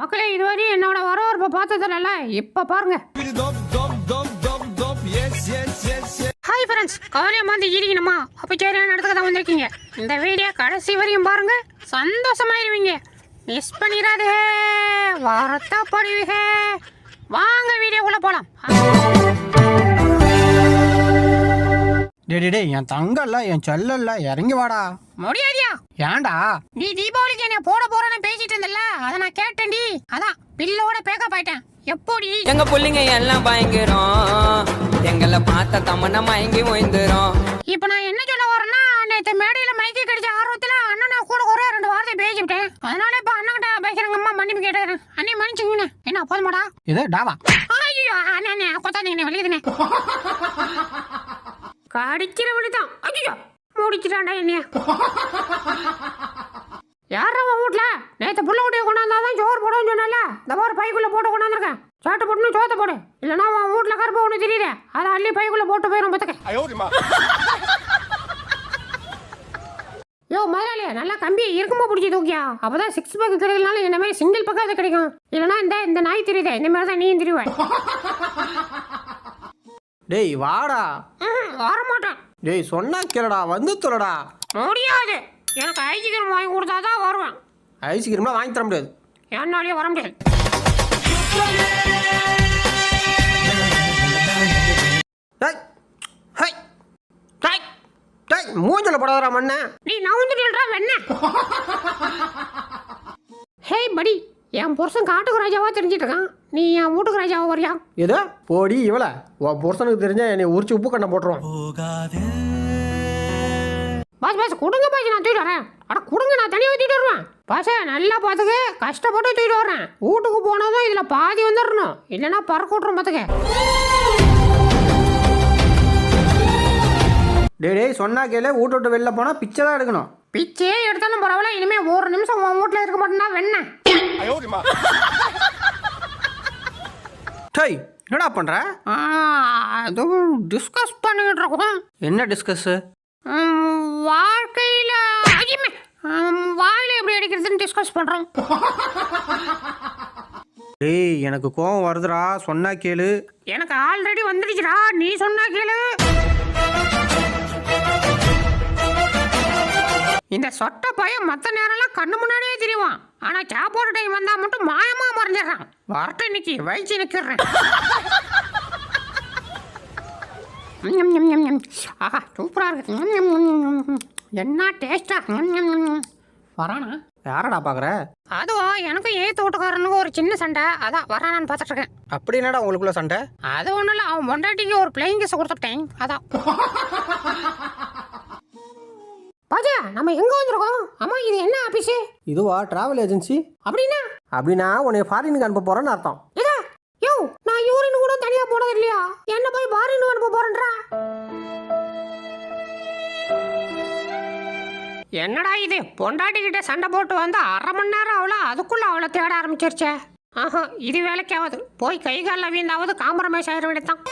மக்களே இதுவரை என்னோட வரவேற்பை பார்த்ததில்ல இப்ப பாருங்க. ஹாய் ஃப்ரெண்ட்ஸ் கவலையை வந்து இருக்கணுமா அப்போ சரியான இடத்துக்கு தான் வந்திருக்கீங்க. இந்த வீடியோ கடைசி வரையும் பாருங்க. சந்தோஷமாயிருவீங்க. மிஸ் பண்ணிடாதே வருத்தப்படுவீங்க வாங்க வீடியோக்குள்ளே போகலாம் டே டே டேய் என் தங்கல்ல என் செல்லல்ல இறங்கி வாடா. முடியாதியா? ஏன்டா? நீ தீபாவளிக்கு என்ன போட போறேன்னு பேசிட்டு இருந்தல அதை நான் கேட்டேன்டி. அதான் பில்லோட பேக்கப் ஆயிட்டேன். எப்படி? எங்க புள்ளைங்க எல்லாம் பயங்கரம். எங்களை பார்த்த தமன்னா மயங்கி ஓய்ந்துரும். இப்போ நான் என்ன சொல்ல வரேன்னா நேற்று மேடையில மைக்கி கிடைச்ச ஆர்வத்துல அண்ணனை கூட ஒரே ரெண்டு வார்த்தை பேசிவிட்டேன். அதனால இப்போ அண்ணன்கிட்ட பேசுறேங்க அம்மா மன்னிப்பு கேட்டுக்கிறேன். அண்ணே மன்னிச்சுங்கண்ணே என்ன போதுமாடா? இது டாவா ஐயோ அண்ணே கொத்தாதீங்கண்ணே வலிக்குதுண்ணே கடிக்கிற வழிதான் ஐயோ முடிச்சிட்டான்டா என்னைய. யார் அவன் வீட்ல? நேத்து புள்ள குட்டியை கொண்டாந்தாதான் சோறு போடுன்னு சொன்னல இந்த மாதிரி பைக்குள்ள போட்டு கொண்டாந்துருக்கேன். சாட்டை போட்டுன்னு சோத்தை போடு. இல்லைன்னா உன் வீட்ல கருப்பு ஒன்று தெரியுதே. அதை அள்ளி பைக்குள்ள போட்டு போயிடும் பார்த்துக்க யோ முதலாளி நல்லா கம்பி இருக்கும்போது பிடிச்சி தூக்கியா? அப்பதான் சிக்ஸ் பேக் கிடைக்கலனாலும் இந்த மாதிரி சிங்கிள் பக்கம் அது கிடைக்கும். இல்லைன்னா இந்த இந்த நாய் தெரியுதே இந்த மாதிரி தான் நீயும் தெரியுவேன் டேய் வாடா. வர மாட்டேன் டேய் சொன்னா கேளடா வந்து தொலைடா முடியாது. எனக்கு ஐஸ்கிரீம் வாங்கி கொடுத்தா தான் வருவேன். ஐஸ்கிரீம்லாம் வாங்கி தர முடியாது. என்னாலேயே வர முடியாது. மூஞ்சல படாதடா மண்ணே. நீ நவுந்துட்டா வெண்ண. ஹே படி என் புருஷன் காட்டுக்கு ராஜாவா தெரிஞ்சிட்டு இருக்கான். நீ என் வீட்டுக்கு ராஜாவா வரியா எது? போடி இவள. உன் புருஷனுக்கு தெரிஞ்சா என்னை உரிச்சு உப்பு கண்ணை போட்டுருவான். பாஸ் பாஸ் கொடுங்க பாஸ் நான் தூக்கிட்டு வரேன். அட கொடுங்க நான் தனியாக தூக்கிட்டு வருவேன். பாஸ் நல்லா பார்த்துக்க கஷ்டப்பட்டு தூக்கிட்டு வரேன் வீட்டுக்கு போனதும் இதில் பாதி வந்துடணும் இல்லைன்னா பறக்க விட்றோம் பார்த்துக்க டேய் டேய் சொன்னா கேளு. வீட்டு விட்டு வெளில போனா பிச்சை தான் எடுக்கணும். பிச்சையே எடுத்தாலும் பரவாயில்ல. இனிமே ஒரு நிமிஷம் உன் வீட்டில் இருக்க மாட்டேன்னா வெண்ண டேய் என்னடா பண்ற? அதுவும் டிஸ்கஸ் பண்ணிக்கிட்டு இருக்கோம். என்ன டிஸ்கஸ் ம், வாழ்க்கையில வாயில எப்படி அடிக்கிறதுன்னு டிஸ்கஸ் பண்றோம். டேய் எனக்கு கோவம் வருதுடா. சொன்னா கேளு. எனக்கு ஆல்ரெடி வந்துடுச்சுடா. நீ சொன்னா கேளு. இந்த சொட்ட பையன் மத்த நேரம்லாம் கண்ணு முன்னாடியே தெரியுவான் ஆனா சாப்பாடு டைம் வந்தா மட்டும் மாயமா மறைஞ்சிடறான். வரட்டும். இன்னைக்கு வயிற்று ஞம். ஆஹா சூப்பரா இருக்கு. என்ன டேஸ்டா ஞம், ஞம், ஞம், ஞம். வரானா? யாரடா பாக்குற? அதுவா எனக்கும் ஏத்து வீட்டுக்காரனுக்கு ஒரு சின்ன சண்டை. அதான் வரானான்னு பார்த்துட்டு இருக்கேன் அப்படி என்னடா உங்களுக்குள்ள சண்டை? அது ஒன்றும் இல்லை அவன் பொண்டாட்டிக்கு ஒரு பிளேயிங் கேஸ் கொடுத்துட்டேன். அதான் பாஜா நம்ம எங்க வந்திருக்கோம்? அம்மா இது என்ன ஆபீஸ் இதுவா டிராவல் ஏஜென்சி அப்படின்னா? அப்படின்னா உன்னை ஃபாரினுக்கு அனுப்ப போறேன்னு அர்த்தம். இதா யோ நான் யூரின் கூட தனியா போனது இல்லையா? என்ன போய் பாரின் அனுப்ப போறேன்றா? என்னடா இது? பொண்டாட்டி கிட்ட சண்டை போட்டு வந்து அரை மணி நேரம் அவள அதுக்குள்ள அவளை தேட ஆரம்பிச்சிருச்சே. ஆஹா இது வேலைக்காவது. போய் கை காலில் வீந்தாவது காம்ப்ரமைஸ் ஆயிட வேண்டியதான்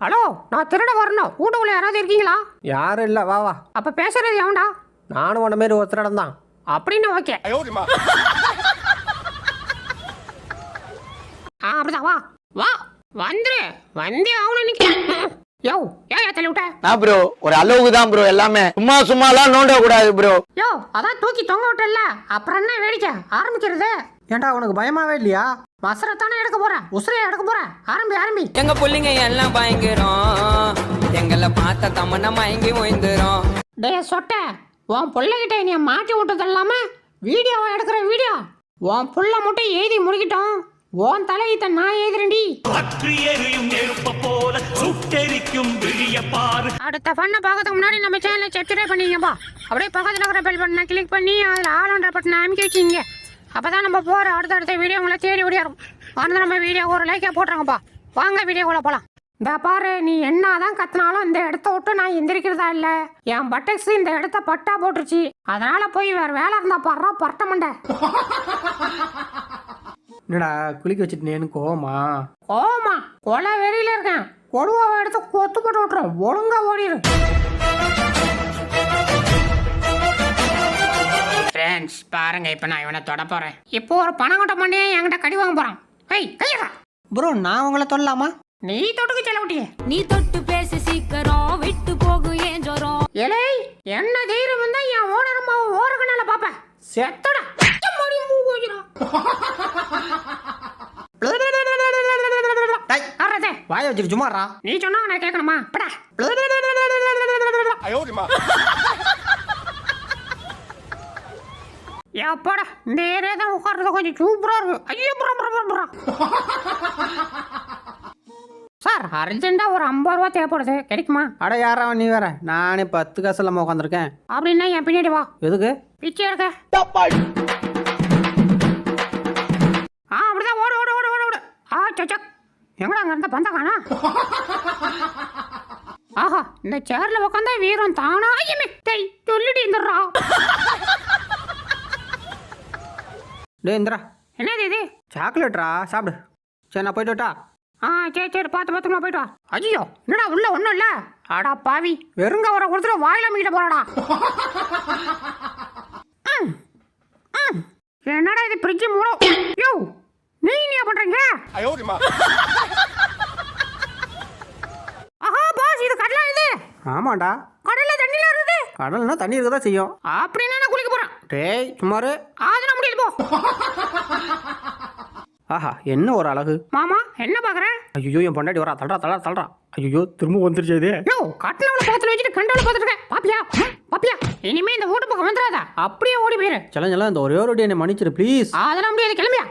ஹலோ நான் திருட வரணும். வீட்டுக்குள்ள யாராவது இருக்கீங்களா? யாரும் இல்லை. வா வா. அப்ப பேசுறது எவன்டா? நானும் உன்ன மாரி ஒருத்தரிடம் தான். அப்படின்னு ஓகே. ஆ அப்படிதான். வா. வா. வந்துரு. வந்தே அவனு நிக்க யோ ஏன் தள்ளி விட்ட? நான் ப்ரோ ஒரு அளவுக்கு தான் ப்ரோ எல்லாமே. சும்மா சும்மாலாம் நோண்ட கூடாது ப்ரோ யோ அதான் தூக்கி தொங்க விட்டல அப்புறம் என்ன வேடிக்கை? ஆரம்பிக்கிறது? ஏன்டா உனக்கு பயமாவே இல்லையா? வசரத்தானே எடுக்க போற உசுரையை எடுக்க போற ஆரம்பி ஆரம்பி. எங்க புள்ளைங்க எல்லாம் பயங்கரம். எங்களை பார்த்த தமன்னா மயங்கி ஓய்ந்துரும். டே சொட்ட. உன் பிள்ளைகிட்ட என்னைய மாட்டி விட்டது இல்லாம வீடியோவை எடுக்கிற வீடியோ. உன் புள்ள மட்டும் எழுதி முடிக்கிட்டோம் உன் தலையீத்த நான் எழுதுறேன்டி பற்றி எரியும் நெருப்ப போல சுட்டெரிக்கும் விழிய பாரு. அடுத்த ஃபண்ணை பார்க்கறதுக்கு முன்னாடி நம்ம சேனலை சப்ஸ்கிரைப் பண்ணிங்கப்பா அப்படியே பக்கத்தில் இருக்கிற பெல் பட்டனை கிளிக் பண்ணி அதில் ஆளுன்ற பட்டனை அமைக்க வச்சிங்க அப்போ தான் நம்ம போகிற அடுத்தடுத்த வீடியோ உங்களை தேடி ஓடியாரும். வந்து நம்ம வீடியோ ஒரு லைக்கை போட்டுருங்கப்பா வாங்க வீடியோக்குள்ளே போகலாம் இந்த பாரு நீ என்னதான் கத்தினாலும் இந்த இடத்த விட்டு நான் எந்திரிக்கிறதா இல்லை. என் பட்டக்ஸ் இந்த இடத்த பட்டா போட்டுருச்சு. அதனால போய் வேற வேலை இருந்தா பாடுறா பரட்ட மண்டை. என்னடா குளிக்க வச்சுட்டு நேனு கோவமா? கோமா கொலை வெறியில இருக்கேன். கொடுவாவை எடுத்து கொத்து போட்டு விட்டுறோம் ஒழுங்கா ஓடிடு ஃப்ரெண்ட்ஸ் பாருங்க இப்போ நான் இவனை தொட போறேன். இப்போ ஒரு பணம் கட்ட மாட்டே என்கிட்ட கடி வாங்க போறான். ஏய் கையடா ப்ரோ நான் உங்களை சொல்லலாமா நீ தொட்டுக்கு செல்ல விட்டியே நீ தொட்டு பேசி சீக்கிரம் விட்டு போகும் ஏன் ஜோரம்? ஏலே என்ன தைரியம் வந்தா என் ஓனர் அம்மாவை ஓரகனால பாப்பேன் செத்தடா வாயை வச்சுட்டு சும்மாறா நீ சொன்னா நான் கேட்கணுமா? படா. ஏப்பாடா இந்த ஏரியா தான் உட்கார்றது கொஞ்சம் சூப்பரா இருக்கு. ஐயோ புறம் புறம் புறம் புறம் சார் அர்ஜென்ட்டா ஒரு ஐம்பது ரூபா தேவைப்படுது. கிடைக்குமா? அட யாரா நீ வேற? நானே பத்து காசு இல்லாமல் உட்காந்துருக்கேன் அப்படின்னா என் பின்னாடி வா. எதுக்கு? பிச்சை எடுக்க. ஆ அப்படிதான். ஓடு ஓடு ஓடு ஓடு ஓடு. ஆ சச்சக் எங்கடா அங்க இருந்த பந்த காணா ஆஹா இந்த சேர்ல உட்காந்தா வீரம் தானா? ஐயமே டேய் சொல்லிட்டு இருந்துடுறா டே இந்திரா என்னது இது? சாக்லேட்ரா? சாப்பிடு. சரி நான் போயிட்டு வரட்டா? ஆ சரி சரி பார்த்து பார்த்துமா போயிட்டு வா. ஐயோ. என்னடா உள்ள ஒன்றும் இல்லை? அடா பாவி. வெறுங்க வர கொடுத்துட்டு வாயில மீட்ட போறாடா. ம், ம். என்னடா இது ஃப்ரிட்ஜ் மூடும் யோ நீ என்ன பண்றீங்க? ஆஹா பாஸ் இது கடலா இது? ஆமாண்டா. கடல்ல தண்ணில இருக்குது கடல்னா தண்ணி இருக்க தான் செய்யும் அப்படின்னா நான் குளிக்க போறேன்? டேய் முடியாது போ ஆஹா என்ன ஒரு அழகு? மாமா என்ன பாக்குற? ஐயோ என் பொண்டாட்டி வரா தள்ளுறா தள்ளுறா தள்ளுறா. ஐயோ திரும்ப வந்துருச்சு இது. யோ கட்டினவளை பக்கத்துல வச்சுட்டு கண்டவளை பார்த்துட்டு இருக்க பாப்பியா பாப்பியா இனிமே இந்த வீட்டு பக்கம் வந்துடாத. அப்படியே ஓடி போயிரு. செல்லம் இந்த ஒரே ஒரு என்னை மன்னிச்சிரு ப்ளீஸ் அதெல்லாம் முடியாது கிளம்பியா?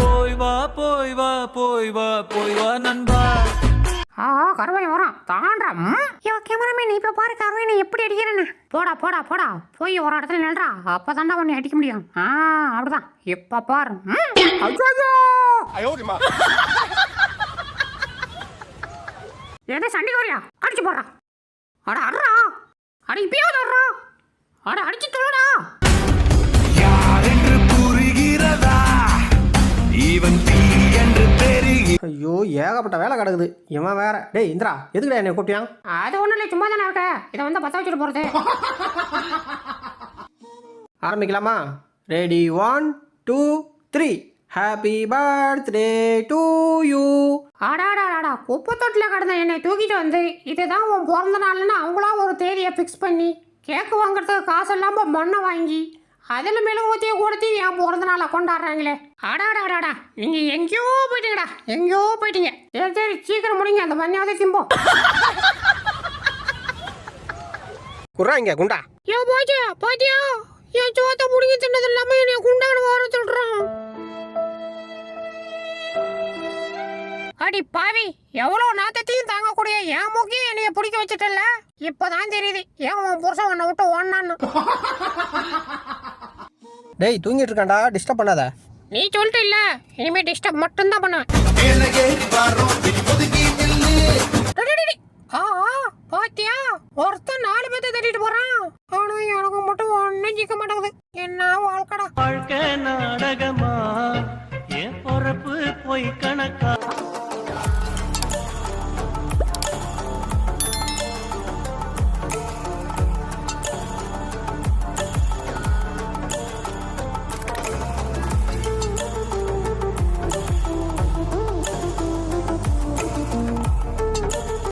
போய் வா போய் வா போய் வா போய் வா நண்பா. ஆஹா கருவை வரான் தாண்டா யோ கேமராமேன் இப்போ பாரு கருவாய் எப்படி அடிக்கிறேன்னு. போடா போடா போடா. போய் ஒரு இடத்துல நில்றா. அப்பதான்டா உன்னை அடிக்க முடியும். ஆ அப்படிதான். இப்போ பாரு ம். ஐயோ, ஐயோ. எதை சண்டை வரியா? அடிச்சு போடுறா. அட அடுறா. அட இப்பயாவது அட்றா அட அடிச்சு ஐயோ ஏகப்பட்ட வேலை கிடக்குது. இவன் வேற. டேய் இந்திரா எதுக்குடா என்னை கூப்பிட்டியான் அது ஒண்ணும் இல்லை சும்மா தானே இருக்க. இதை வந்து பத்த வச்சுட்டு போறது. ஆரம்பிக்கலாமா? Ready one two three happy birthday to you அடாடாடாடா குப்பை தொட்டில் கிடந்த என்னை தூக்கிட்டு வந்து இதுதான் உன் பிறந்த நாள்னு அவங்களா ஒரு தேதியை ஃபிக்ஸ் பண்ணி கேக்கு வாங்குறதுக்கு காசு இல்லாமல் மண்ணை வாங்கி அதில் மெழுகுவத்தியை கொடுத்து என் பிறந்த நாளை கொண்டாடுறாங்களே அடாடாடாடா நீங்கள் எங்கேயோ போயிட்டீங்கடா. எங்கேயோ போயிட்டீங்க. சரி சரி சீக்கிரம் முடிங்க. அந்த மண்ணாவது திம்போம். இங்க குண்டா. ஏன் போச்சியா பாத்தியா என் சோத்தை முடிங்க தின்னது இல்லாமல் என்னை குண்டான வர சொல்கிறான் அடி பாவி எவ்வளோ நாத்தத்தையும் தாங்கக்கூடிய என் மூக்கையும் என்னைய பிடிக்க வச்சுட்டல இப்போதான் தெரியுது ஏன் உன் புருஷன் உன்னை விட்டு ஓடனான்னு. டேய் தூங்கிட்டு இருக்கான்டா டிஸ்டர்ப் பண்ணாத. நீ சொல்லிட்டு இல்ல இனிமே டிஸ்டர்ப் மட்டும்தான் பண்ணுவேன்.